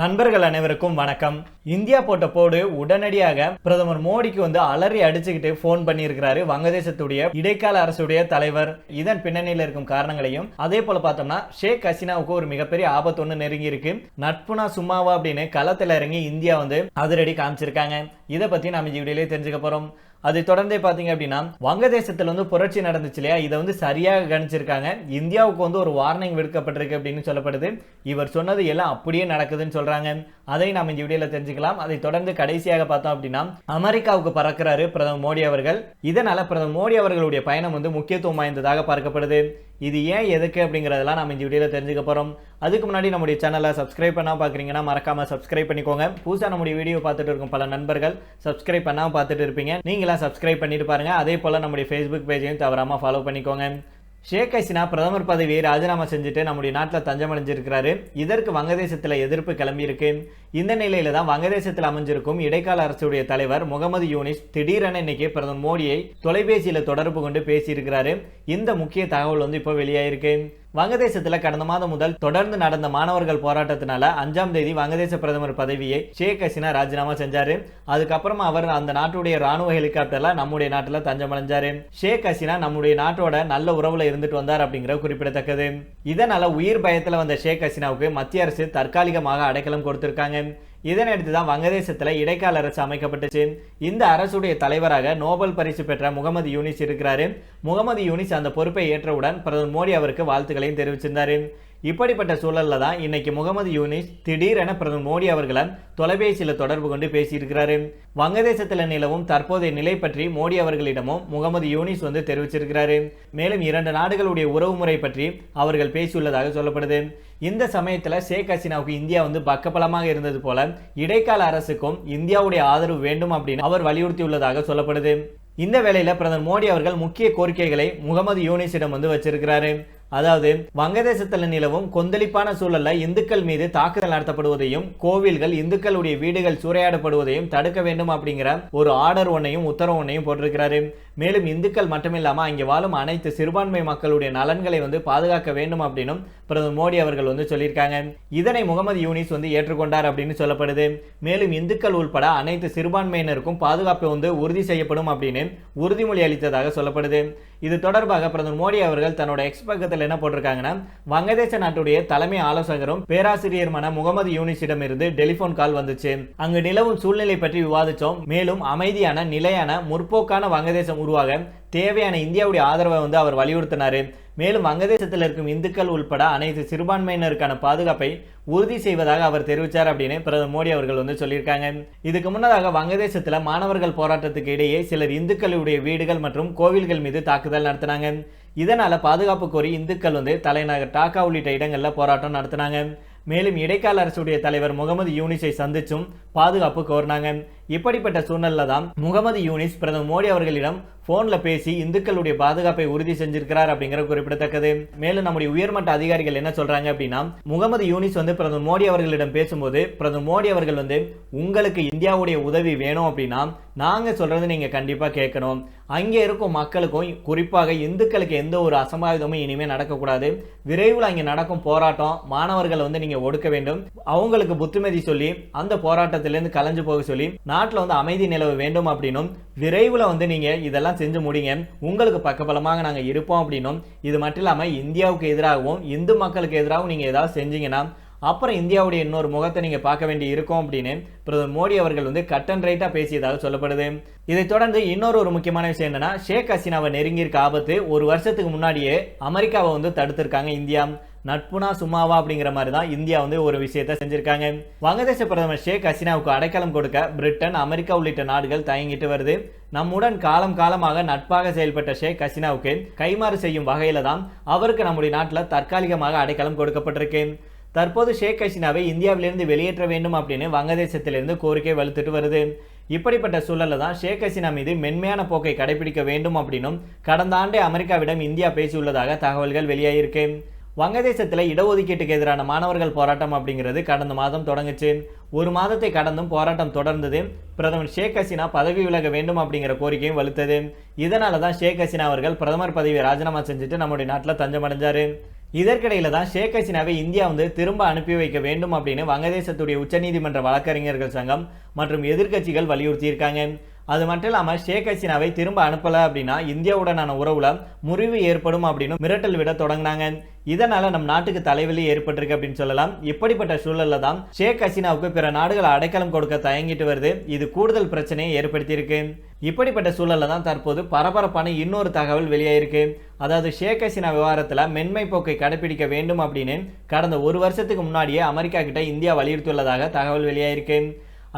நண்பர்கள் அனைவருக்கும் வணக்கம். இந்தியா போட்ட போடு உடனடியாக பிரதமர் மோடிக்கு வந்து அலறி அடிச்சுக்கிட்டு ஃபோன் பண்ணியிருக்கிறாரு வங்கதேசத்துடைய இடைக்கால அரசுடைய தலைவர். இதன் பின்னணியில் இருக்கும் காரணங்களையும் அதே போல பார்த்தோம்னா ஷேக் ஹசீனாவுக்கு ஒரு மிகப்பெரிய ஆபத்து ஒன்று நெருங்கி இருக்கு நட்புனா சும்மாவா அப்படின்னு களத்தில் இறங்கி இந்தியா வந்து அதிரடி காமிச்சிருக்காங்க. இதை பத்தி நாம இந்த வீடியோலேயே தெரிஞ்சுக்க போறோம். அதை தொடர்ந்தே பார்த்தீங்க அப்படின்னா வங்கதேசத்தில் வந்து புரட்சி நடந்துச்சு இல்லையா? இதை வந்து சரியாக கணிச்சிருக்காங்க. இந்தியாவுக்கு வந்து ஒரு வார்னிங் விடுக்கப்பட்டிருக்கு அப்படின்னு சொல்லப்படுது. இவர் சொன்னது எல்லாம் அப்படியே நடக்குதுன்னு சொல்றாங்க. அதை நாம் இந்த வீடியோவில் தெரிஞ்சுக்கலாம். அதை தொடர்ந்து கடைசியாக பார்த்தோம் அப்படின்னா அமெரிக்காவுக்கு பறக்கிறாரு பிரதமர் மோடி அவர்கள். இதனால பிரதமர் மோடி அவர்களுடைய பயணம் வந்து முக்கியத்துவம் வாய்ந்ததாக பார்க்கப்படுது. இது ஏன் எதுக்கு அப்படிங்கிறதெல்லாம் நம்ம இந்த வீடியோவில் தெரிஞ்சுக்க போகிறோம் அதுக்கு முன்னாடி நம்முடைய சேனலை சப்ஸ்கிரைப் பண்ணால் பார்க்குறீங்கன்னா மறக்காமல் சப்ஸ்கிரைப் பண்ணிக்கோங்க. புதுசாக நம்முடைய வீடியோ பார்த்துட்டு இருக்கும் பல நண்பர்கள் சப்ஸ்கிரைப் பண்ணால் பார்த்துட்டு இருப்பீங்க. நீங்களாம் சப்ஸ்கிரைப் பண்ணிட்டு பாருங்கள் அதே போல் நம்முடைய ஃபேஸ்புக் பேஜையும் தவறாமல் ஃபாலோ பண்ணிக்கோங்க. ஷேக் ஹசீனா பிரதமர் பதவியை ராஜினாமா செஞ்சுட்டு நம்முடைய நாட்டில் தஞ்சமடைஞ்சிருக்கிறாரு. இதற்கு வங்கதேசத்தில் எதிர்ப்பு கிளம்பியிருக்கு. இந்த நிலையில தான் வங்கதேசத்தில் அமைஞ்சிருக்கும் இடைக்கால அரசுடைய தலைவர் முகமது யூனிஸ் திடீரென இன்னைக்கு பிரதமர் மோடியை தொலைபேசியில் தொடர்பு கொண்டு பேசியிருக்கிறாரு. இந்த முக்கிய தகவல் வந்து இப்போ வெளியாயிருக்கு. வங்கதேசத்தில் கடந்த மாதம் முதல் தொடர்ந்து நடந்த மாணவர்கள் போராட்டத்தினால அஞ்சாம் தேதி வங்கதேச பிரதமர் பதவியை ஷேக் ஹசீனா ராஜினாமா செஞ்சாரு. அதுக்கப்புறமா அவர் அந்த நாட்டுடைய ராணுவ ஹெலிகாப்டர்ல நம்முடைய நாட்டில் தஞ்சமடைஞ்சாரு. ஷேக் ஹசீனா நம்முடைய நாட்டோட நல்ல உறவுல இருந்துட்டு வந்தார் அப்படிங்கிற குறிப்பிடத்தக்கது. இதனால உயிர் பயத்துல வந்த ஷேக் ஹசீனாவுக்கு மத்திய அரசு தற்காலிகமாக அடைக்கலம் கொடுத்திருக்காங்க. இதனையடுத்து தான் வங்கதேசத்தில் இடைக்கால அரசு அமைக்கப்பட்டுச்சு. இந்த அரசுடைய தலைவராக நோபல் பரிசு பெற்ற முகமது யூனிஸ் இருக்கிறாரு. முகமது யூனிஸ் அந்த பொறுப்பை ஏற்றவுடன் பிரதமர் மோடி அவருக்கு வாழ்த்துக்களையும் தெரிவிச்சிருந்தாரு. இப்படிப்பட்ட சூழல்ல தான் இன்னைக்கு முகமது யூனிஸ் திடீரென பிரதமர் மோடி அவர்களை தொலைபேசியில் தொடர்பு கொண்டு பேசியிருக்கிறாரு. வங்கதேசத்தில் நிலவும் தற்போதைய நிலை பற்றி மோடி அவர்களிடமும் முகமது யூனிஸ் வந்து தெரிவிச்சிருக்கிறாரு. மேலும் இரண்டு நாடுகளுடைய உறவு முறை பற்றி அவர்கள் பேசியுள்ளதாக சொல்லப்படுது. இந்த சமயத்தில் ஷேக் ஹசீனாவுக்கு இந்தியா வந்து பக்கபலமாக இருந்தது போல இடைக்கால அரசுக்கும் இந்தியாவுடைய ஆதரவு வேண்டும் அப்படின்னு அவர் வலியுறுத்தியுள்ளதாக சொல்லப்படுது. இந்த வேளையில் பிரதமர் மோடி அவர்கள் முக்கிய கோரிக்கைகளை முகமது யூனிஸிடம் வந்து வச்சிருக்கிறாரு. அதாவது வங்கதேசத்தில் நிலவும் கொந்தளிப்பான சூழல்ல இந்துக்கள் மீது தாக்குதல் நடத்தப்படுவதையும் கோவில்கள் இந்துக்களுடைய வீடுகள் சூறையாடப்படுவதையும் தடுக்க வேண்டும் அப்படிங்கிற ஒரு ஆர்டர் ஒன்னையும் உத்தரவு ஒன்னையும் போட்டிருக்கிறாரு. மேலும் இந்துக்கள் மட்டுமில்லாமல் அங்கே வாழும் அனைத்து சிறுபான்மை மக்களுடைய நலன்களை வந்து பாதுகாக்க வேண்டும் அப்படின்னும் பிரதமர் மோடி அவர்கள் வந்து சொல்லியிருக்காங்க. இதனை முகமது யூனிஸ் வந்து ஏற்றுக்கொண்டார் அப்படின்னு சொல்லப்படுது. மேலும் இந்துக்கள் உள்பட அனைத்து சிறுபான்மையினருக்கும் பாதுகாப்பு வந்து உறுதி செய்யப்படும் அப்படின்னு உறுதிமொழி அளித்ததாக சொல்லப்படுது. இது தொடர்பாக பிரதமர் மோடி அவர்கள் தன்னோட எக்ஸ் பக்கத்தில் என்ன போட்டிருக்காங்கன்னா வங்கதேச நாட்டுடைய தலைமை ஆலோசகரும் பேராசிரியருமான முகமது யூனிஸிடம் இருந்து டெலிபோன் கால் வந்துச்சு. அங்கு நிலவும் சூழ்நிலை பற்றி விவாதிச்சோம். மேலும் அமைதியான நிலையான முற்போக்கான வங்கதேசம் உருவாக தேவையான இந்தியாவுடைய ஆதரவை வந்து அவர் வலியுறுத்தினார். மேலும் வங்கதேசத்தில் இருக்கும் இந்துக்கள் உள்பட அனைத்து சிறுபான்மையினருக்கான பாதுகாப்பை உறுதி செய்வதாக அவர் தெரிவித்தார் அப்படின்னு பிரதமர் மோடி அவர்கள் வந்து சொல்லியிருக்காங்க. இதுக்கு முன்னதாக வங்கதேசத்தில் மாணவர்கள் போராட்டத்துக்கு இடையே சிலர் இந்துக்களுடைய வீடுகள் மற்றும் கோவில்கள் மீது தாக்குதல் நடத்தினாங்க. இதனால் பாதுகாப்பு கோரி இந்துக்கள் வந்து தலைநகர் டாக்கா உள்ளிட்ட இடங்களில் போராட்டம் நடத்தினாங்க. மேலும் இடைக்கால அரசுடைய தலைவர் முகமது யூனிஸை சந்திச்சும் பாதுகாப்பு கோரினாங்க. இப்படிப்பட்ட சூழ்நிலை தான் முகமது யூனிஸ் பிரதமர் மோடி அவர்களிடம் போன்ல பேசி இந்துக்களுடைய பாதுகாப்பை உறுதி செஞ்சிருக்கிறார் அப்படிங்கிற குறிப்பிடத்தக்கது. மேலும் நம்முடைய உயர்மட்ட அதிகாரிகள் என்ன சொல்றாங்க அப்படின்னா முகமது யூனிஸ் வந்து பிரதமர் மோடி அவர்களிடம் பேசும்போது பிரதமர் மோடி அவர்கள் வந்து உங்களுக்கு இந்தியாவுடைய உதவி வேணும் அப்படின்னா நாங்க சொல்றது நீங்க கண்டிப்பா கேட்கணும். அங்கே இருக்கும் மக்களுக்கும் குறிப்பாக இந்துக்களுக்கு எந்த ஒரு அசம்பாவிதமும் இனிமேல் நடக்கக்கூடாது. விரைவில் அங்கே நடக்கும் போராட்டம் மாணவர்களை வந்து நீங்க ஒடுக்க வேண்டும். அவங்களுக்கு புத்திமதி சொல்லி அந்த போராட்டத்திலிருந்து கலைஞ்சு போக சொல்லி நாட்டில் வந்து அமைதி நிலவு வேண்டும் அப்படின்னும் விரைவில் வந்து நீங்கள் இதெல்லாம் செஞ்சு முடிங்க. உங்களுக்கு பக்கபலமாக நாங்கள் இருப்போம் அப்படின்னும் இது மட்டும் இல்லாமல் இந்தியாவுக்கு எதிராகவும் இந்து மக்களுக்கு எதிராகவும் நீங்கள் ஏதாவது செஞ்சீங்கன்னா அப்புறம் இந்தியாவுடைய இன்னொரு முகத்தை நீங்கள் பார்க்க வேண்டி இருக்கும் அப்படின்னு பிரதமர் மோடி அவர்கள் வந்து கட் அண்ட் ரைட்டாக பேசியதாக சொல்லப்படுது. இதைத் தொடர்ந்து இன்னொரு ஒரு முக்கியமான விஷயம் என்னன்னா ஷேக் ஹசீனாவை நெருங்கியிருக்க ஆபத்து ஒரு வருஷத்துக்கு முன்னாடியே அமெரிக்காவை வந்து தடுத்திருக்காங்க இந்தியா. நட்புனா சும்மாவா அப்படிங்கிற மாதிரி தான் இந்தியா வந்து ஒரு விஷயத்த செஞ்சிருக்காங்க. வங்கதேச பிரதமர் ஷேக் ஹசீனாவுக்கு அடைக்கலம் கொடுக்க பிரிட்டன் அமெரிக்கா உள்ளிட்ட நாடுகள் தயங்கிட்டு வருது. நம்முடன் காலம் காலமாக நட்பாக செயல்பட்ட ஷேக் ஹசீனாவுக்கு கைமாறு செய்யும் வகையில தான் அவருக்கு நம்முடைய நாட்டில் தற்காலிகமாக அடைக்கலம் கொடுக்கப்பட்டிருக்கு. தற்போது ஷேக் ஹசீனாவை இந்தியாவிலிருந்து வெளியேற்ற வேண்டும் அப்படின்னு வங்கதேசத்திலிருந்து கோரிக்கை வலுத்துட்டு வருது. இப்படிப்பட்ட சூழலில் தான் ஷேக் ஹசீனா மீது மென்மையான போக்கை கடைபிடிக்க வேண்டும் அப்படின்னும் கடந்த ஆண்டே அமெரிக்காவிடம் இந்தியா பேசியுள்ளதாக தகவல்கள் வெளியாகியிருக்கு வங்கதேசத்தில் இடஒதுக்கீட்டுக்கு எதிரான மாணவர்கள் போராட்டம் அப்படிங்கிறது கடந்த மாதம் தொடங்குச்சு. ஒரு மாதத்தை கடந்தும் போராட்டம் தொடர்ந்தது. பிரதமர் ஷேக் ஹசீனா பதவி விலக வேண்டும் அப்படிங்கிற கோரிக்கையும் வலுத்தது. இதனால தான் ஷேக் ஹசீனா அவர்கள் பிரதமர் பதவியை ராஜினாமா செஞ்சுட்டு நம்முடைய நாட்டில் தஞ்சமடைஞ்சாரு. இதற்கிடையில தான் ஷேக் ஹசீனாவை இந்தியா வந்து திரும்ப அனுப்பி வைக்க வேண்டும் அப்படின்னு வங்கதேசத்துடைய உச்சநீதிமன்ற வழக்கறிஞர்கள் சங்கம் மற்றும் எதிர்க்கட்சிகள் வலியுறுத்தியிருக்காங்க. அது மட்டும் இல்லாமல் ஷேக் ஹசீனாவை திரும்ப அனுப்பலை அப்படின்னா இந்தியாவுடனான உறவுல முறிவு ஏற்படும் அப்படின்னு மிரட்டல் விட தொடங்கினாங்க. இதனால நம் நாட்டுக்கு தலைவலி ஏற்பட்டிருக்கு அப்படின்னு சொல்லலாம். இப்படிப்பட்ட சூழலில் தான் ஷேக் ஹசீனாவுக்கு பிற நாடுகள் அடைக்கலம் கொடுக்க தயங்கிட்டு வருது. இது கூடுதல் பிரச்சனையை ஏற்படுத்தியிருக்கு. இப்படிப்பட்ட சூழலில் தான் தற்போது பரபரப்பான இன்னொரு தகவல் வெளியாயிருக்கு. அதாவது ஷேக் ஹசீனா விவகாரத்தில் மென்மை போக்கை கடைபிடிக்க வேண்டும் அப்படின்னு கடந்த ஒரு வருஷத்துக்கு முன்னாடியே அமெரிக்கா கிட்ட இந்தியா வலியுறுத்தியுள்ளதாக தகவல் வெளியாயிருக்கு.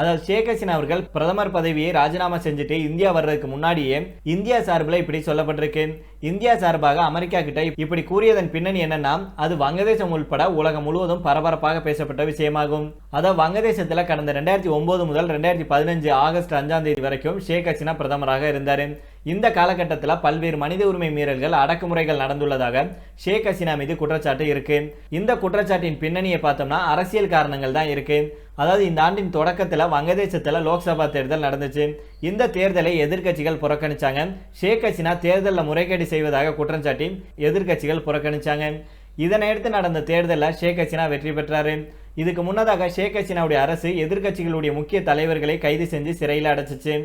அதாவது ஷேக் ஹசீனா அவர்கள் பிரதமர் பதவியை ராஜினாமா செஞ்சுட்டு இந்தியா வர்றதுக்கு முன்னாடியே இந்தியா சார்பில் இப்படி சொல்லப்பட்டிருக்கு. இந்தியா சார்பாக அமெரிக்கா கிட்ட இப்படி கூறியதன் பின்னணி என்னன்னா அது வங்கதேசம் உள்பட உலகம் முழுவதும் பரபரப்பாக பேசப்பட்ட விஷயமாகும். அதாவது வங்கதேசத்தில் கடந்த ரெண்டாயிரத்தி ஒன்பது முதல் ரெண்டாயிரத்தி பதினஞ்சு ஆகஸ்ட் அஞ்சாம் தேதி வரைக்கும் ஷேக் ஹசீனா பிரதமராக இருந்தார். இந்த காலகட்டத்தில் பல்வேறு மனித உரிமை மீறல்கள் அடக்குமுறைகள் நடந்துள்ளதாக ஷேக் ஹசீனா மீது குற்றச்சாட்டு இருக்கு. இந்த குற்றச்சாட்டின் பின்னணியை பார்த்தோம்னா அரசியல் காரணங்கள் தான் இருக்கு. அதாவது இந்த ஆண்டின் தொடக்கத்தில் வங்கதேசத்தில் லோக்சபா தேர்தல் நடந்துச்சு. இந்த தேர்தலை எதிர்க்கட்சிகள் புறக்கணிச்சாங்க. ஷேக் ஹசினா தேர்தலில் முறைகேடு செய்வதாக குற்றம் சாட்டி எதிர்க்கட்சிகள் புறக்கணிச்சாங்க. இதனையடுத்து நடந்த தேர்தலில் ஷேக் ஹசினா வெற்றி பெற்றாரு. இதுக்கு முன்னதாக ஷேக் ஹசினாவுடைய அரசு எதிர்க்கட்சிகளுடைய முக்கிய தலைவர்களை கைது செஞ்சு சிறையில் அடைச்சிச்சு.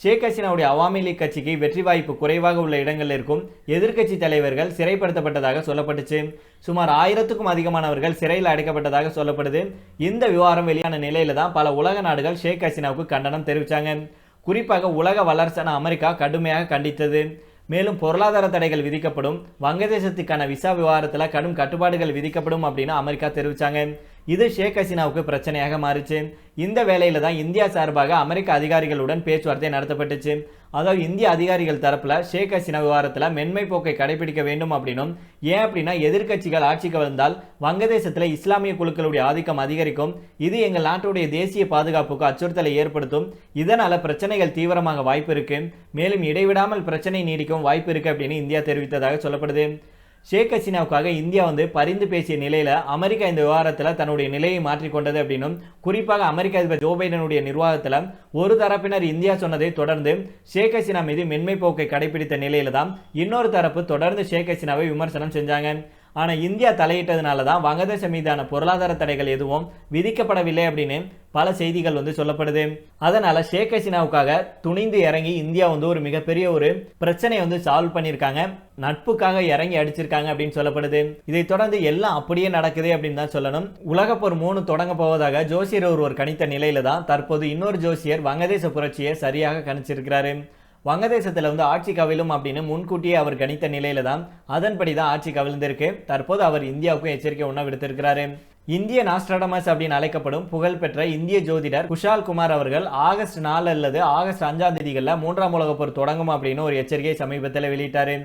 ஷேக் ஹசீனாவுடைய அவாமி லீக் கட்சிக்கு வெற்றி வாய்ப்பு குறைவாக உள்ள இடங்களில் இருக்கும் எதிர்க்கட்சி தலைவர்கள் சிறைப்படுத்தப்பட்டதாக சொல்லப்பட்டுச்சு. சுமார் ஆயிரத்துக்கும் அதிகமானவர்கள் சிறையில் அடைக்கப்பட்டதாக சொல்லப்படுது. இந்த விவகாரம் வெளியான நிலையில தான் பல உலக நாடுகள் ஷேக் ஹசீனாவுக்கு கண்டனம் தெரிவித்தாங்க குறிப்பாக உலக வல்லரசான அமெரிக்கா கடுமையாக கண்டித்தது. மேலும் பொருளாதார தடைகள் விதிக்கப்படும். வங்கதேசத்துக்கான விசா விவகாரத்தில் கடும் கட்டுப்பாடுகள் விதிக்கப்படும் அப்படின்னு அமெரிக்கா தெரிவித்தாங்க இது ஷேக் ஹசீனாவுக்கு பிரச்சனையாக மாறிச்சு. இந்த வேலையில தான் இந்தியா சார்பாக அமெரிக்க அதிகாரிகளுடன் பேச்சுவார்த்தை நடத்தப்பட்டுச்சு. அதாவது இந்திய அதிகாரிகள் தரப்புல ஷேக் ஹசீனா விவகாரத்தில் மென்மை போக்கை கடைபிடிக்க வேண்டும் அப்படின்னும் ஏன் அப்படின்னா எதிர்க்கட்சிகள் ஆட்சிக்கு வந்தால் வங்கதேசத்தில் இஸ்லாமிய குழுக்களுடைய ஆதிக்கம் அதிகரிக்கும். இது எங்கள் நாட்டுடைய தேசிய பாதுகாப்புக்கு அச்சுறுத்தலை ஏற்படுத்தும். இதனால பிரச்சனைகள் தீவிரமாக வாய்ப்பு இருக்கு. மேலும் இடைவிடாமல் பிரச்சனை நீடிக்கும் வாய்ப்பு இருக்கு அப்படின்னு இந்தியா தெரிவித்ததாக சொல்லப்படுது. ஷேக் ஹசீனாவுக்காக இந்தியா வந்து பரிந்து பேசிய நிலையில் அமெரிக்கா இந்த விவகாரத்தில் தன்னுடைய நிலையை மாற்றிக்கொண்டது அப்படின்னும் குறிப்பாக அமெரிக்க அதிபர் ஜோ பைடனுடைய நிர்வாகத்தில் ஒரு தரப்பினர் இந்தியா சொன்னதை தொடர்ந்து ஷேக் ஹசீனா மீது மென்மை போக்கை கடைபிடித்த நிலையில் தான் இன்னொரு தரப்பு தொடர்ந்து ஷேக் ஹசீனாவை விமர்சனம் செஞ்சாங்க. ஆனால் இந்தியா தலையிட்டதுனால தான் வங்கதேசம் மீதான பொருளாதார தடைகள் எதுவும் விதிக்கப்படவில்லை அப்படின்னு பல செய்திகள் வந்து சொல்லப்படுது. அதனால ஷேக் ஹசீனாவுக்காக துணிந்து இறங்கி இந்தியா வந்து ஒரு மிகப்பெரிய ஒரு பிரச்சனையை வந்து சால்வ் பண்ணியிருக்காங்க. நட்புக்காக இறங்கி அடிச்சிருக்காங்க அப்படின்னு சொல்லப்படுது. இதை தொடர்ந்து எல்லாம் அப்படியே நடக்குது அப்படின்னு தான் சொல்லணும். உலகப்போர் மூணு தொடங்க போவதாக ஜோசியர் ஒருவர் கணித்த நிலையில தான் தற்போது இன்னொரு ஜோசியர் வங்கதேச புரட்சியை சரியாக கணிச்சிருக்கிறாரு. வங்கதேசத்தில் வந்து ஆட்சி கவிழும் அப்படின்னு முன்கூட்டியே அவர் கணித்த நிலையில தான் அதன்படி தான் ஆட்சி கவிழ்ந்திருக்கு. தற்போது அவர் இந்தியாவுக்கும் எச்சரிக்கை உணவு விடுத்திருக்கிறாரு இந்திய நாஸ்ட்ராடமஸ் அப்படின்னு அழைக்கப்படும் புகழ்பெற்ற இந்திய ஜோதிடர் குஷால் குமார் அவர்கள் ஆகஸ்ட் நாலு அல்லது ஆகஸ்ட் அஞ்சாம் தேதிகளில் மூன்றாம் உலகப் போர் தொடங்கும் அப்படின்னு ஒரு எச்சரிக்கை சமீபத்தில் வெளியிட்டாரு.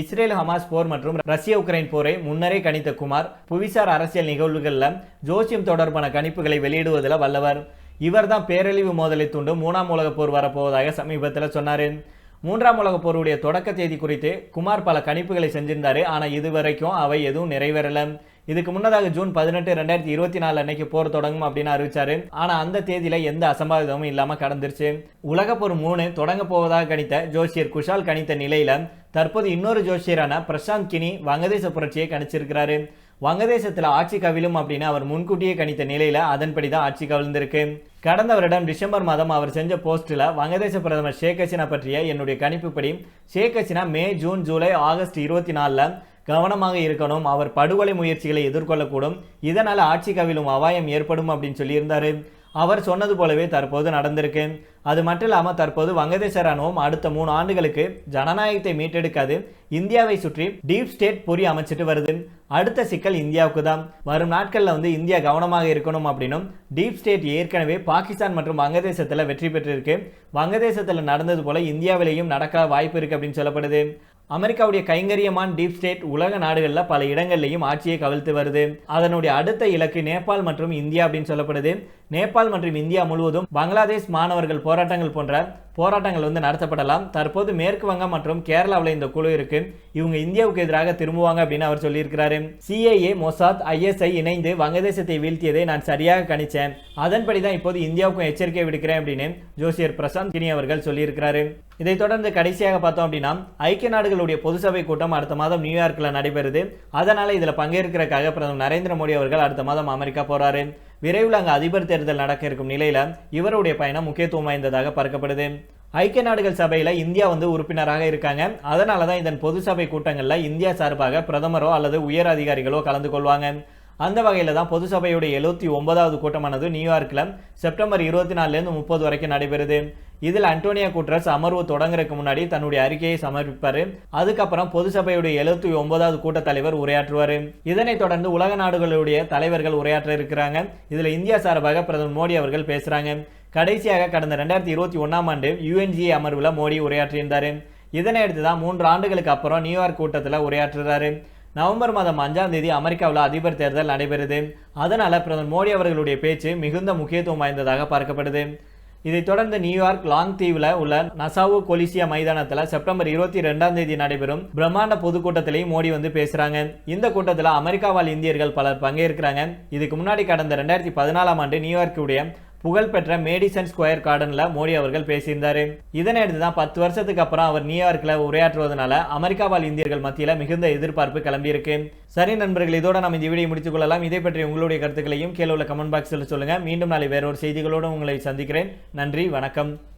இஸ்ரேல் ஹமாஸ் போர் மற்றும் ரஷ்ய உக்ரைன் போரை முன்னரே கணித்த குமார் புவிசார் அரசியல் நிகழ்வுகளில் ஜோசியம் தொடர்பான கணிப்புகளை வெளியிடுவதில் வல்லவர். இவர் தான் பேரழிவு மோதலை தூண்டும். மூணாம் உலகப் போர் வரப்போவதாக சமீபத்தில் சொன்னார். மூன்றாம் உலகப் போருடைய தொடக்க தேதி குறித்து குமார் பல கணிப்புகளை செஞ்சிருந்தார். ஆனால் இதுவரைக்கும் அவை எதுவும் நிறைவேறல. இதுக்கு முன்னதாக ஜூன் பதினெட்டு ரெண்டாயிரத்தி இருபத்தி நாலு அன்னைக்கு போர் தொடங்கும் அப்படின்னு அறிவிச்சாரு. ஆனா அந்த தேதியில எந்த அசம்பாவிதமும் இல்லாம கடந்துருச்சு. உலகப்போர் மூணு தொடங்க போவதாக கணித்த ஜோசியர் குஷால் கணித்த நிலையில தற்போது இன்னொரு ஜோசியரான பிரசாந்த் கினி வங்கதேச புரட்சியை கணிச்சிருக்கிறாரு. வங்கதேசத்தில் ஆட்சி கவிழும் அப்படின்னு அவர் முன்கூட்டியே கணித்த நிலையில் அதன்படி தான் ஆட்சி கவிழ்ந்திருக்கு. கடந்த வருடம் டிசம்பர் மாதம் அவர் செஞ்ச போஸ்ட்டில் வங்கதேச பிரதமர் ஷேக் ஹசீனா பற்றிய என்னுடைய கணிப்புப்படி Sheikh Hasina May June July August இருபத்தி நாலில் கவனமாக இருக்கணும் அவர் படுகொலை முயற்சிகளை எதிர்கொள்ளக்கூடும் இதனால் ஆட்சி கவிழும் அபாயம் ஏற்படும் அப்படின்னு சொல்லியிருந்தார். அவர் சொன்னது போலவே தற்போது நடந்திருக்கு அது மட்டும் இல்லாமல் தற்போது வங்கதேச ராணுவம் அடுத்த மூணு ஆண்டுகளுக்கு ஜனநாயகத்தை மீட்டெடுக்காது. இந்தியாவை சுற்றி டீப் ஸ்டேட் பொறி அமைச்சிட்டு வருது. அடுத்த சிக்கல் இந்தியாவுக்கு தான் வரும் நாட்களில் வந்து இந்தியா கவனமாக இருக்கணும் அப்படின்னும் டீப் ஸ்டேட் ஏற்கனவே பாகிஸ்தான் மற்றும் வங்கதேசத்தில் வெற்றி பெற்றிருக்கு. வங்கதேசத்தில் நடந்தது போல இந்தியாவிலேயும் நடக்க வாய்ப்பு இருக்குது அப்படின்னு சொல்லப்படுது. அமெரிக்காவுடைய கைங்கரியமான டீப் ஸ்டேட் உலக நாடுகளில் பல இடங்கள்லையும் ஆட்சியை கவிழ்த்து வருது. அதனுடைய அடுத்த இலக்கு நேபாள் மற்றும் இந்தியா அப்படின்னு சொல்லப்படுது. நேபாள் மற்றும் இந்தியா முழுவதும் பங்களாதேஷ் மாணவர்கள் போராட்டங்கள் போன்ற போராட்டங்கள் வந்து நடத்தப்படலாம். தற்போது மேற்கு வங்கம் மற்றும் கேரளாவில் இந்த குழு இருக்கு. இவங்க இந்தியாவுக்கு எதிராக திரும்புவாங்க அப்படின்னு அவர் சொல்லியிருக்கிறாரு. சிஏஏ மொசாத் ஐஎஸ்ஐ இணைந்து வங்கதேசத்தை வீழ்த்தியதை நான் சரியாக கணிச்சேன். அதன்படி தான் இப்போது இந்தியாவுக்கும் எச்சரிக்கை விடுக்கிறேன் அப்படின்னு ஜோசியர் பிரசாந்த் கினி அவர்கள் சொல்லியிருக்கிறாரு. இதைத் தொடர்ந்து கடைசியாக பார்த்தோம் அப்படின்னா ஐக்கிய நாடுகளுடைய பொதுசபை கூட்டம் அடுத்த மாதம் நியூயார்க்கில் நடைபெறுது. அதனால இதில் பங்கேற்கிறக்காக பிரதமர் நரேந்திர மோடி அவர்கள் அடுத்த மாதம் அமெரிக்கா போறாரு. விரைவில் அங்கு அதிபர் தேர்தல் நடக்க இருக்கும் நிலையில் இவருடைய பயணம் முக்கியத்துவம் வாய்ந்ததாக பார்க்கப்படுது. ஐக்கிய நாடுகள் சபையில் இந்தியா வந்து உறுப்பினராக இருக்காங்க. அதனால தான் இதன் பொது சபை கூட்டங்களில் இந்தியா சார்பாக பிரதமரோ அல்லது உயர் அதிகாரிகளோ கலந்து கொள்வாங்க. அந்த வகையில் தான் பொது சபையுடைய எழுபத்தி ஒன்பதாவது கூட்டமானது நியூயார்க்கில் செப்டம்பர் இருபத்தி நாலுலேருந்து முப்பது வரைக்கும் நடைபெறுது. இதில் அன்டோனியா குட்ரஸ் அமர்வு தொடங்குறதுக்கு முன்னாடி தன்னுடைய அறிக்கையை சமர்ப்பிப்பார். அதுக்கப்புறம் பொது சபையுடைய எழுபத்தி ஒன்பதாவது கூட்டத் தலைவர் உரையாற்றுவார். இதனைத் தொடர்ந்து உலக நாடுகளுடைய தலைவர்கள் உரையாற்ற இருக்கிறாங்க. இதில் இந்தியா சார்பாக பிரதமர் மோடி அவர்கள் பேசுகிறாங்க கடைசியாக கடந்த ரெண்டாயிரத்தி இருபத்தி ஒன்றாம் ஆண்டு யுஎன்ஜிஏ அமர்வில் மோடி உரையாற்றியிருந்தார். இதனை அடுத்து தான் மூன்று ஆண்டுகளுக்கு அப்புறம் நியூயார்க் கூட்டத்தில் உரையாற்றுறாரு. நவம்பர் மாதம் அஞ்சாம் தேதி அமெரிக்காவில் அதிபர் தேர்தல் நடைபெறுது. அதனால் பிரதமர் மோடி அவர்களுடைய பேச்சு மிகுந்த முக்கியத்துவம் வாய்ந்ததாக பார்க்கப்படுது. இதைத் தொடர்ந்து நியூயார்க் லாங் தீவில் உள்ள நசாவோ கொலிசியா மைதானத்தில் செப்டம்பர் இருபத்தி ரெண்டாம் தேதி நடைபெறும் பிரம்மாண்ட பொதுக்கூட்டத்திலையும் மோடி வந்து பேசுறாங்க. இந்த கூட்டத்தில் அமெரிக்கா வாழ் இந்தியர்கள் பலர் பங்கேற்கிறாங்க. இதுக்கு முன்னாடி கடந்த ரெண்டாயிரத்தி பதினாலாம் ஆண்டு நியூயார்க்குடைய புகழ்பெற்ற மேடிசன் ஸ்கொயர் கார்டனில் மோடி அவர்கள் பேசியிருந்தார். இதனையடுத்து தான் பத்து வருஷத்துக்கு அப்புறம் அவர் நியூயார்க்கில் உரையாற்றுவதனால அமெரிக்கா வாழ் இந்தியர்கள் மத்தியில் மிகுந்த எதிர்பார்ப்பு கிளம்பியிருக்கு. சரி நண்பர்கள் இதோட நம்ம இந்த வீடியோ முடித்துக் கொள்ளலாம். இதை பற்றி உங்களுடைய கருத்துக்களையும் கீழே உள்ள கமெண்ட் பாக்ஸில் சொல்லுங்கள் மீண்டும் நாளை வேறொரு செய்திகளோடு உங்களை சந்திக்கிறேன். நன்றி வணக்கம்.